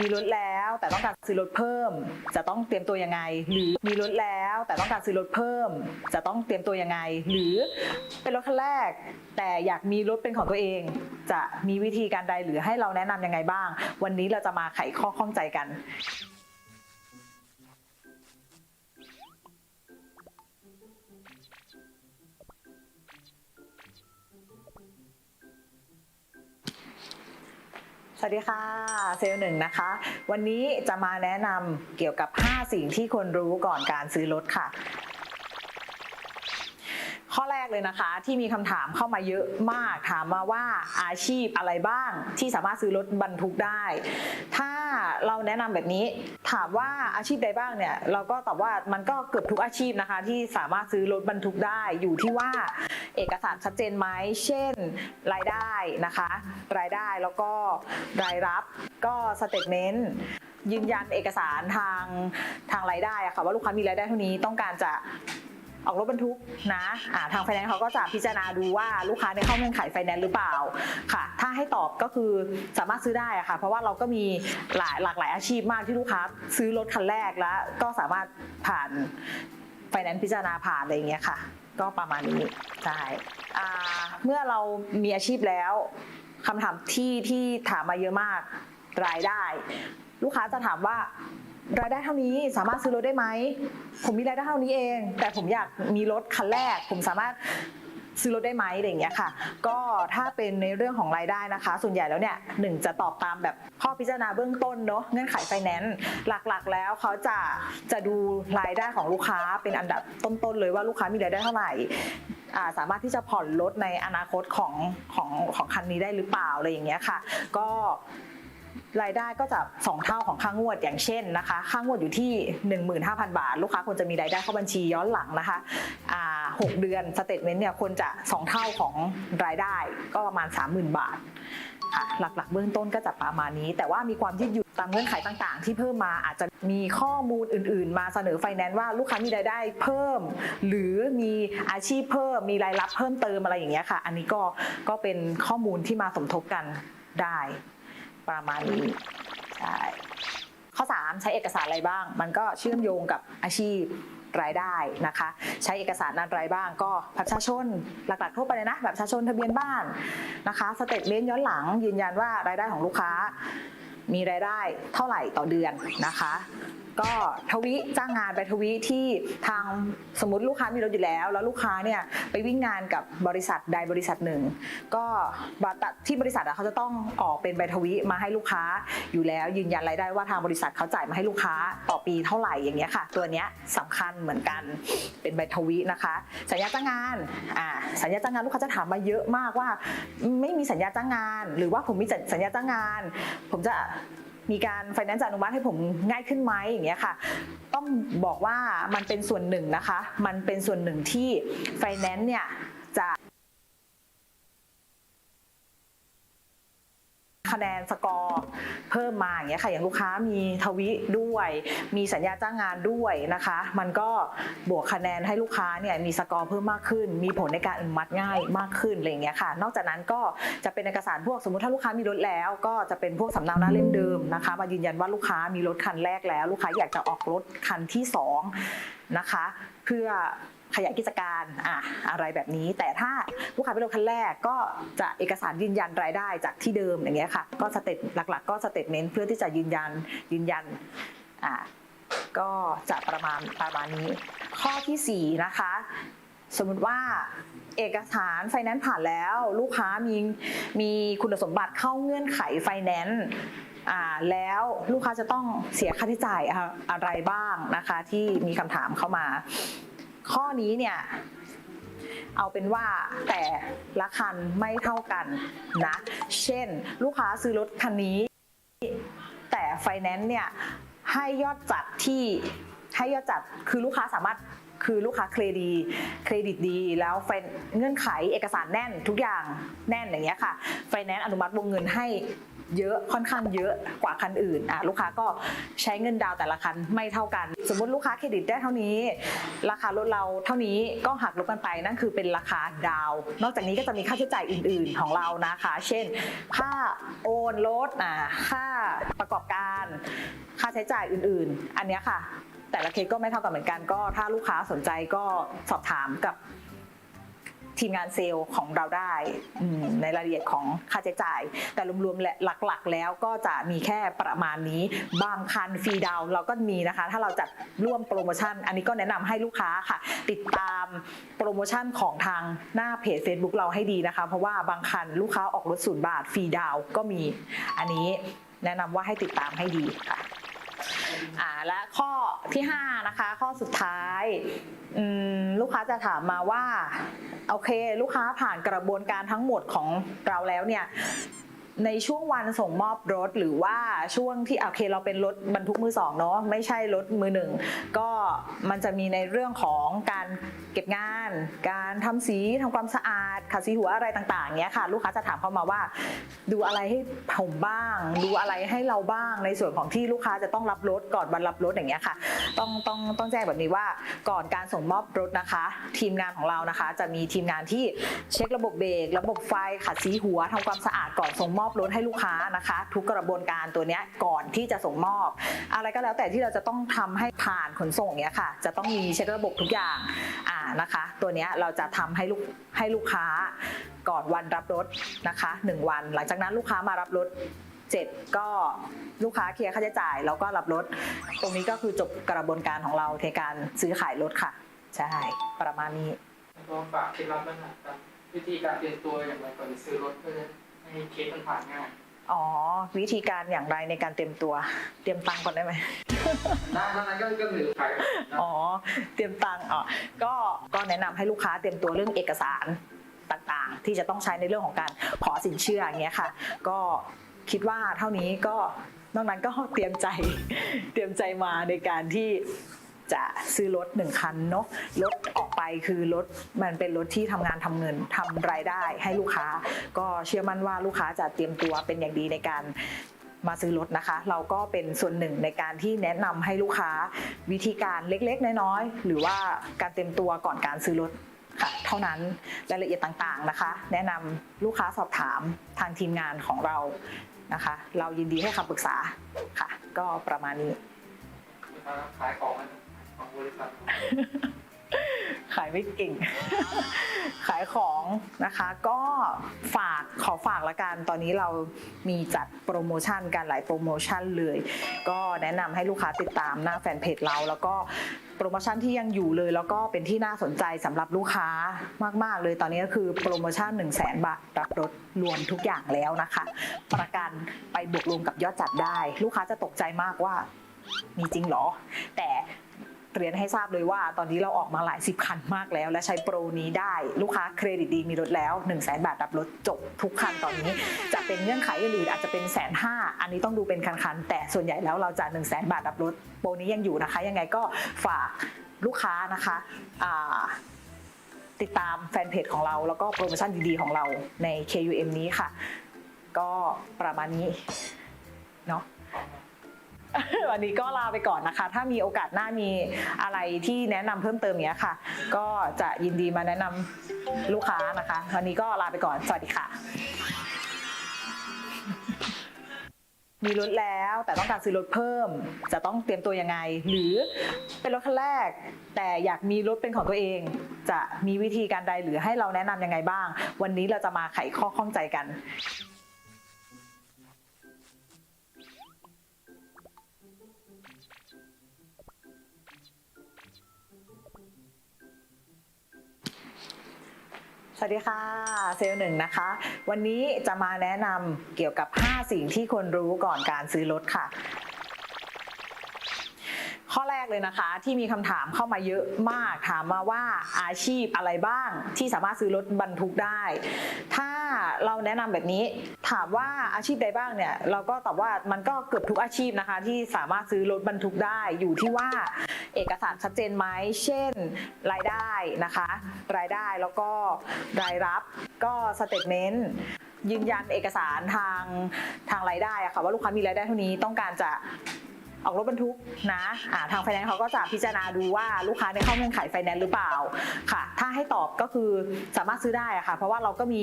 มีรถแล้วแต่ต้องการซื้อรถเพิ่ม จะต้องเตรียมตัวยังไง หรือมีรถแล้วแต่ต้องการซื้อรถเพิ่ม จะต้องเตรียมตัวยังไง หรือเป็นรถคันแรก แต่อยากมีรถเป็นของตัวเอง จะมีวิธีการใดหรือให้เราแนะนำยังไงบ้าง วันนี้เราจะมาไขข้อข้องใจกัน สวัสดีค่ะ เซลล์หนึ่งนะคะ วันนี้จะมาแนะนำเกี่ยวกับ 5 สิ่งที่ควรรู้ก่อนการซื้อรถค่ะ ข้อแรกเลยนะคะที่มีคำถามเข้ามาเยอะมากถามมาว่าอาชีพอะไรบ้างที่สามารถซื้อรถบรรทุกได้ ถ้าเราแนะนำแบบนี้ ถามว่าอาชีพใดบ้างเนี่ย เราก็ตอบว่ามันก็เกือบทุกอาชีพนะคะ ที่สามารถซื้อรถบรรทุกได้อยู่ที่ว่า เอกสารชัดเจนไหม เช่น รายได้นะคะ รายได้แล้วก็รายรับก็สเตทเมนต์ยืนยันเอกสารทางทางรายได้อะค่ะว่าลูกค้ามีรายได้เท่านี้ต้องการจะออกรถบรรทุกนะอ่าทางไฟแนนซ์เขาก็จะพิจารณาดูว่าลูกค้าได้เข้าเงื่อนไขไฟแนนซ์หรือเปล่าค่ะ ถ้าให้ตอบก็คือสามารถซื้อได้อะค่ะ เพราะว่าเราก็มีหลายหลากหลายอาชีพมากที่ลูกค้าซื้อรถคันแรกแล้ว ก็สามารถผ่านไฟแนนซ์พิจารณาผ่านอะไรอย่างเงี้ยค่ะ ก็ประมาณนี้ใช่เมื่อเรามีอาชีพแล้วคำถามที่ที่ถามมาเยอะมาก รายได้ ลูกค้าจะถามว่ารายได้เท่านี้สามารถซื้อรถได้ไหม ผมมีรายได้เท่านี้เอง แต่ผมอยากมีรถคันแรก ผมสามารถ ซื้อรถได้ไหมอะไรอย่างเงี้ยค่ะ ก็ถ้าเป็นในเรื่องของรายได้นะคะ ส่วนใหญ่แล้วเนี่ยหนึ่งจะตอบตามแบบข้อพิจารณาเบื้องต้นเนาะเงื่อนไขไฟแนนซ์หลักๆ แล้วเขาจะจะดูรายได้ของลูกค้าเป็นอันดับต้นๆเลยว่าลูกค้ามีรายได้เท่าไหร่าสามารถที่จะผ่อนรถในอนาคตของของของคันนี้ได้หรือเปล่าอะไรอย่างเงี้ยค่ะ ก็ รายได้ก็จะ 2 เท่าของค่างวดอย่างเช่นนะคะ ค่างวดอยู่ที่ 15,000 บาท ลูกค้าควรจะมีรายได้เข้าบัญชีย้อนหลังนะคะอ่า6เดือนสเตทเมนต์เนี่ยควรจะ 2 เท่าของรายได้ก็ประมาณ 30,000 บาทค่ะหลักๆ เบื้องต้นก็จะประมาณนี้ แต่ว่ามีความยืดหยุ่นตามเงื่อนไขต่างๆ ที่เพิ่มมาอาจจะมีข้อมูลอื่นๆ มาเสนอไฟแนนซ์ว่าลูกค้ามีรายได้เพิ่ม หรือมีอาชีพเพิ่ม มีรายรับเพิ่มเติมอะไรอย่างเงี้ยค่ะ อันนี้ก็ก็เป็นข้อมูลที่มาสมทบกันได้ ประมาณนี้ใช่ข้อ 3 ใช้เอกสารอะไรบ้าง มันก็เชื่อมโยงกับอาชีพรายได้นะคะ ใช้เอกสารอะไรบ้างก็บัตรประชาชนหลักๆทั่วไปเลยนะแบบประชาชนทะเบียนบ้านนะคะสเตทเมนต์ย้อนหลัง ยืนยันว่ารายได้ของลูกค้า มีรายได้เท่าไหร่ต่อเดือนนะคะ ก็ทวิจ้างงานไปทวิที่ทางสมมติลูกค้ามีรถอยู่แล้ว แล้วลูกค้าเนี่ยไปวิ่งงานกับบริษัทใดบริษัทหนึ่ง ก็ที่บริษัทเขาจะต้องออกเป็นใบทวิมาให้ลูกค้าอยู่แล้ว ยืนยันรายได้ว่าทางบริษัทเขาจ่ายมาให้ลูกค้าต่อปีเท่าไหร่อย่างเงี้ยค่ะ ตัวเนี้ยสำคัญเหมือนกันเป็นใบทวินะคะ สัญญาจ้างงานอ่าสัญญาจ้างงานลูกค้าจะถามมาเยอะมากว่า ไม่มีสัญญาจ้างงาน หรือว่าผมมีสัญญาจ้างงาน ผมจะ มีการไฟแนนซ์อนุมัติให้ผมง่ายขึ้นไหมอย่างเงี้ยค่ะ ต้องบอกว่ามันเป็นส่วนหนึ่งนะคะ มันเป็นส่วนหนึ่งที่ไฟแนนซ์เนี่ยจะ คะแนนสกอร์เพิ่มมาอย่างเงี้ยค่ะอย่างลูกค้ามีทวิด้วย มีสัญญาจ้างงานด้วยนะคะ มันก็บวกคะแนนให้ลูกค้าเนี่ยมีสกอร์เพิ่มมากขึ้น มีผลในการอนุมัติง่ายมากขึ้นอะไรอย่างเงี้ยค่ะ นอกจากนั้นก็จะเป็นเอกสารพวกสมมติถ้าลูกค้ามีรถแล้ว ก็จะเป็นพวกสำเนาหน้าเล่มเดิมนะคะ มายืนยันว่าลูกค้ามีรถคันแรกแล้ว ลูกค้าอยากจะออกรถคันที่สองนะคะเพื่อ ขยายกิจการอะอะไรแบบนี้ แต่ถ้าลูกค้าเป็นรถคันแรกก็จะเอกสารยืนยันรายได้จากที่เดิมอย่างเงี้ยค่ะก็สเตตหลักๆ ก็สเตทเมนต์เพื่อที่จะยืนยันยืนยันอะก็จะประมาณประมาณนี้ ข้อทีสี่4นะคะสมมุติว่าเอกสารไฟแนนซ์ผ่านแล้ว ลูกค้ามีมีคุณสมบัติเข้าเงื่อนไขไฟแนนซ์อ่าแล้วลูกค้าจะต้องเสียค่าใช้จ่ายอะไรบ้างนะคะ ที่มีคำถามเข้ามา ข้อนี้เนี่ย เอาเป็นว่าแต่ละคันไม่เท่ากันนะ เช่น ลูกค้าซื้อรถคันนี้ แต่ไฟแนนซ์เนี่ย ให้ยอดจัดที่ให้ยอดจัดคือลูกค้าสามารถคือลูกค้าเครดิตเครดิตดีแล้วไฟเงื่อนไขเอกสารแน่นทุกอย่างแน่นอย่างเงี้ยค่ะไฟแนนซ์อนุมัติวงเงินให้ เยอะค่อนข้างเยอะกว่าคันอื่นอะลูกค้าก็ใช้เงินดาวแต่ละคันไม่เท่ากัน สมมติลูกค้าเครดิตได้เท่านี้ ราคารถเราเท่านี้ก็หักลบกันไปนั่นคือเป็นราคาดาว นอกจากนี้ก็จะมีค่าใช้จ่ายอื่น ๆ ของเรานะคะ เช่น ค่าโอนรถอะค่าประกอบการ ค่าใช้จ่ายอื่น ๆ อันนี้ค่ะ แต่ละเคสก็ไม่เท่ากันเหมือนกันก็ถ้าลูกค้าสนใจก็สอบถามกับ ทีมงานเซลล์ของเราได้ในรายละเอียดของค่าใช้จ่าย แต่รวมๆและหลักๆ แล้วก็จะมีแค่ประมาณนี้ บางคันฟรีดาวเราก็มีนะคะ ถ้าเราจัดร่วมโปรโมชั่น อันนี้ก็แนะนำให้ลูกค้าค่ะ ติดตามโปรโมชั่นของทางหน้าเพจ Facebook เราให้ดีนะคะ เพราะว่าบางคันลูกค้าออกรถศูนย์บาทฟรีดาวก็มี อันนี้แนะนำว่าให้ติดตามให้ดีค่ะ อ่าและข้อที่ 5 นะคะ ข้อสุดท้ายลูกค้าจะถามมาว่าโอเค ลูกค้าผ่านกระบวนการทั้งหมดของเราแล้วเนี่ย ในช่วงวันส่งมอบรถหรือว่าช่วงที่โอเคเราเป็นรถบรรทุกมือสองเนาะไม่ใช่รถมือหนึ่งก็มันจะมีในเรื่องของการเก็บงาน การทำสีทำความสะอาดขัดสีหัวอะไรต่างๆเนี้ยค่ะ ลูกค้าจะถามเข้ามาว่า ดูอะไรให้ผมบ้าง ดูอะไรให้เราบ้างในส่วนของที่ลูกค้าจะต้องรับรถก่อนวันรับรถอย่างเงี้ยค่ะ ต้องต้องต้องแจ้งแบบนี้ว่าก่อนการส่งมอบรถนะคะ ทีมงานของเรานะคะ จะมีทีมงานที่เช็คระบบเบรกระบบไฟขัดสีหัวทำความสะอาดก่อนส่งมอบอบรถให้ลูกค้านะคะ ทุกกระบวนการตัวนี้ก่อนที่จะส่งมอบ อะไรก็แล้วแต่ที่เราจะต้องทำให้ผ่านขนส่งเนี้ยค่ะ จะต้องมีเช็คระบบทุกอย่างอ่านะคะ ตัวนี้เราจะทำให้ลูกให้ลูกค้าก่อนวันรับรถนะคะหนึ่งวัน หลังจากนั้นลูกค้ามารับรถเจ็ดก็ลูกค้าเคลียร์ค่าใช้จ่ายแล้วก็รับรถ ตรงนี้ก็คือจบกระบวนการของเราในการซื้อขายรถค่ะ ใช่ ประมาณนี้ล้วก็ฝากเคล็ดลับบ้างนะครับวิธีการเตรียมตัวอย่างไรก่อนจะซื้อรถเพื่อ ให้เคสมันผ่านง่าย อ๋อ วิธีการอย่างไรในการเตรียมตัว เตรียมตังค์ก่อนได้ไหมได้เท่านั้นก็ก็คือขายนะอ๋อ เตรียมตังค์อ๋อก็ก็แนะนำให้ลูกค้าเตรียมตัวเรื่องเอกสารต่างๆ ที่จะต้องใช้ในเรื่องของการขอสินเชื่ออย่างเงี้ยค่ะ ก็คิดว่าเท่านี้ก็นอกนั้นก็เตรียมใจ เตรียมใจมาในการที่ จะซื้อรถหนึ่งคันเนาะรถออกไปคือรถมันเป็นรถที่ทำงานทำเงินทำรายได้ให้ลูกค้า ก็เชื่อมั่นว่าลูกค้าจะเตรียมตัวเป็นอย่างดีในการมาซื้อรถนะคะ เราก็เป็นส่วนหนึ่งในการที่แนะนำให้ลูกค้าวิธีการเล็กๆ น้อยๆ หรือว่าการเตรียมตัวก่อนการซื้อรถค่ะเท่านั้นรายละเอียดต่างๆนะคะ แนะนำลูกค้าสอบถามทางทีมงานของเรานะคะ เรายินดีให้คำปรึกษาค่ะ ก็ประมาณนี้ขายของ ของบริษัท ขายไม่เก่ง ขายของนะคะ ก็ฝากขอฝากละกัน ตอนนี้เรามีจัดโปรโมชั่นกันหลายโปรโมชั่นเลย ก็แนะนำให้ลูกค้าติดตามหน้าแฟนเพจเรา แล้วก็โปรโมชั่นที่ยังอยู่เลย แล้วก็เป็นที่น่าสนใจสำหรับลูกค้ามาก ๆ เลย ตอนนี้ก็คือโปรโมชั่น 1 0 0 0 0แสนบาทรับรถรวมทุกอย่างแล้วนะคะ ประกันไปบวกรวมกับยอดจัดได้ ลูกค้าจะตกใจมากว่ามีจริงเหรอ แต่ เรียนให้ทราบเลยว่า ตอนนี้เราออกมาหลายสิบคันมากแล้ว และใช้โปรนี้ได้ลูกค้าเครดิตดีมีรถแล้ว1นึ่งแสนบาทรับรถจบทุกคันตอนนี้ จะเป็นเงื่อนไขอื่นอาจจะเป็นแสนห้าอันนี้ต้องดูเป็นคันๆแต่ส่วนใหญ่แล้วเราจะ1นึ่งแสนบาทรับรถโปรนี้ยังอยู่นะคะ ยังไงก็ฝากลูกค้านะคะติดตามแฟนเพจของเรา แล้วก็โปรโมชั่นดีๆของเราใน KUM นี้ค่ะ ก็ประมาณนี้เนาะ วันนี้ก็ลาไปก่อนนะคะ ถ้ามีโอกาสหน้ามีอะไรที่แนะนำเพิ่มเติมเนี้ยค่ะ ก็จะยินดีมาแนะนำลูกค้านะคะ วันนี้ก็ลาไปก่อน สวัสดีค่ะ มีรถแล้วแต่ต้องการซื้อรถเพิ่ม จะต้องเตรียมตัวยังไง หรือเป็นรถคันแรก แต่อยากมีรถเป็นของตัวเอง จะมีวิธีการใดหรือให้เราแนะนำยังไงบ้าง วันนี้เราจะมาไขข้อข้องใจกัน สวัสดีค่ะ เซลล์หนึ่งนะคะ วันนี้จะมาแนะนำเกี่ยวกับ 5 สิ่งที่ควรรู้ก่อนการซื้อรถค่ะ ข้อแรกเลยนะคะที่มีคำถามเข้ามาเยอะมากถามมาว่าอาชีพอะไรบ้างที่สามารถซื้อรถบรรทุกได้ ถ้าเราแนะนำแบบนี้ ถามว่าอาชีพใดบ้างเนี่ย เราก็ตอบว่ามันก็เกือบทุกอาชีพนะคะ ที่สามารถซื้อรถบรรทุกได้อยู่ที่ว่า เอกสารชัดเจนไหมเช่น รายได้นะคะ รายได้แล้วก็รายรับก็สเตทเมนต์ยืนยันเอกสารทางทางรายได้อะค่ะว่าลูกค้ามีรายได้เท่านี้ต้องการจะออกรถบรรทุกนะอ่าทางไฟแนนซ์เขาก็จะพิจารณาดูว่าลูกค้าได้เข้าเงื่อนไขไฟแนนซ์หรือเปล่าค่ะ ถ้าให้ตอบก็คือสามารถซื้อได้ค่ะ เพราะว่าเราก็มี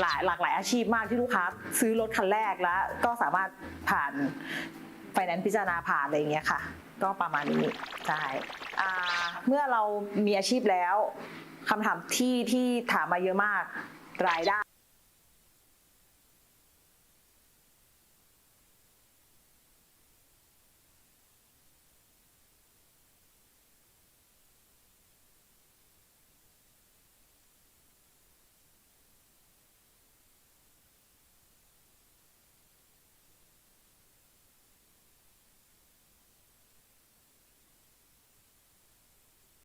หลายหลากหลายอาชีพมากที่ลูกค้าซื้อรถคันแรกแล้ว ก็สามารถผ่านไฟแนนซ์พิจารณาผ่านอะไรอย่างเงี้ยค่ะ ก็ประมาณนี้ใช่อ่าเมื่อเรามีอาชีพแล้วคำถามที่ที่ถามมาเยอะมากรายได้